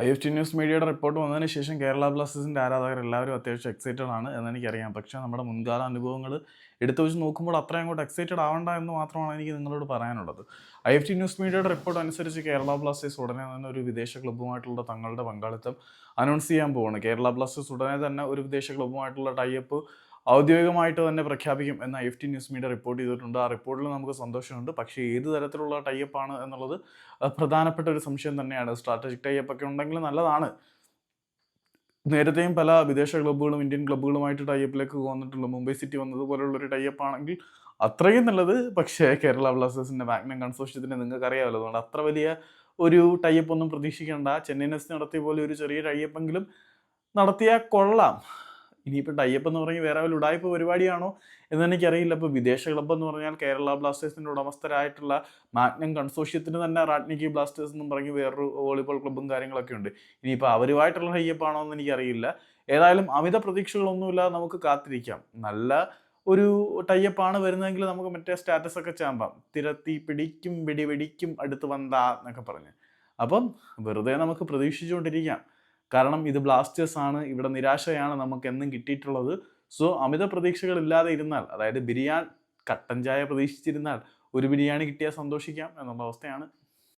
I F T news മീഡിയയുടെ report വന്നതിന് ശേഷം കേരള ബ്ലാസ്റ്റേഴ്സിന്റെ ആരാധകർ എല്ലാവരും അത്യാവശ്യം എക്സൈറ്റഡ് ആണ് എന്ന് എനിക്കറിയാം പക്ഷേ നമ്മുടെ മുൻകാല അനുഭവങ്ങൾ എടുത്തു വെച്ച് നോക്കുമ്പോൾ അത്രയും അങ്ങോട്ട് എക്സൈറ്റഡ് ആവണ്ട എന്ന് മാത്രമാണ് എനിക്ക് നിങ്ങളോട് പറയാനുള്ളത്. ഐ എഫ് ടി ന്യൂസ് മീഡിയയുടെ റിപ്പോർട്ട് അനുസരിച്ച് കേരള ബ്ലാസ്റ്റേഴ്സ് ഉടനെ തന്നെ ഒരു വിദേശ ക്ലബ്ബുമായിട്ടുള്ള തങ്ങളുടെ പങ്കാളിത്തം അനൗൺസ് ചെയ്യാൻ പോവാണ്. കേരള ബ്ലാസ്റ്റേഴ്സ് ഉടനെ തന്നെ ഒരു വിദേശ ക്ലബ്ബുമായിട്ടുള്ള ടൈപ്പ് ഔദ്യോഗികമായിട്ട് തന്നെ പ്രഖ്യാപിക്കും എന്ന് I T news media report ചെയ്തിട്ടുണ്ട്. ആ റിപ്പോർട്ടിൽ നമുക്ക് സന്തോഷമുണ്ട്. പക്ഷേ ഏത് തരത്തിലുള്ള ടൈപ്പാണ് എന്നുള്ളത് പ്രധാനപ്പെട്ട ഒരു സംശയം തന്നെയാണ്. സ്ട്രാറ്റജിക് ടൈപ്പ് ഒക്കെ ഉണ്ടെങ്കിൽ നല്ലതാണ്. നേരത്തെയും പല വിദേശ ക്ലബ്ബുകളും ഇന്ത്യൻ ക്ലബ്ബുകളുമായിട്ട് ടൈപ്പിലേക്ക് വന്നിട്ടുള്ളൂ മുംബൈ സിറ്റി വന്നതുപോലുള്ള ഒരു ടൈപ്പ് ആണെങ്കിൽ അത്രയും നല്ലത്. പക്ഷേ കേരള ബ്ലാസ്റ്റേഴ്സിന്റെ മാഗ്നം കൺസോഷ്യത്തിന് നിങ്ങൾക്ക് അറിയാമല്ലോ അതുകൊണ്ട് അത്ര വലിയ ഒരു ടൈപ്പ് ഒന്നും പ്രതീക്ഷിക്കേണ്ട. ചെന്നൈ നെസ് നടത്തിയ പോലെ ഒരു ചെറിയ ടൈപ്പെങ്കിലും നടത്തിയാൽ കൊള്ളാം. ഇനിയിപ്പോൾ ടൈപ്പ് എന്ന് പറഞ്ഞാൽ വേറെ വല്ല ഉടായ്പ പരിപാടിയാണോ? എന്ന് എനിക്കറിയില്ല. ഇപ്പോൾ വിദേശ ക്ലബ്ബ് എന്ന് പറഞ്ഞാൽ കേരള ബ്ലാസ്റ്റേഴ്സിന്റെ ഉടമസ്ഥരായിട്ടുള്ള മാഗ്നം കൺസോഷ്യത്തിന് തന്നെ റാഡ്നിക്കി ബ്ലാസ്റ്റേഴ്സ് എന്നും പറഞ്ഞ് വേറൊരു വോളിബോൾ ക്ലബ്ബും കാര്യങ്ങളൊക്കെ ഉണ്ട്. ഇനിയിപ്പോൾ അവരുമായിട്ടുള്ള ടൈപ്പാണോ എന്ന് എനിക്കറിയില്ല. ഏതായാലും അമിത പ്രതീക്ഷകളൊന്നുമില്ല നമുക്ക് കാത്തിരിക്കാം. നല്ല ഒരു ടൈപ്പാണ് വരുന്നതെങ്കിൽ നമുക്ക് മറ്റേ സ്റ്റാറ്റസ് ഒക്കെ ചാമ്പാം. തിരത്തി പിടിക്കും വെടിവെടിക്കും അടുത്ത് വന്താ എന്നൊക്കെ പറഞ്ഞ്. അപ്പം വെറുതെ നമുക്ക് പ്രതീക്ഷിച്ചുകൊണ്ടിരിക്കാം. കാരണം ഇത് ബ്ലാസ്റ്റേഴ്സ് ആണ് ഇവിടെ നിരാശയാണ് നമുക്ക് എന്നും കിട്ടിയിട്ടുള്ളത്. സോ അമിത പ്രതീക്ഷകൾ ഇല്ലാതെ ഇരുന്നാൽ അതായത് ബിരിയാണി കട്ടൻ ചായ പ്രതീക്ഷിച്ചിരുന്നാൽ ഒരു ബിരിയാണി കിട്ടിയാൽ സന്തോഷിക്കാം എന്നുള്ള അവസ്ഥയാണ്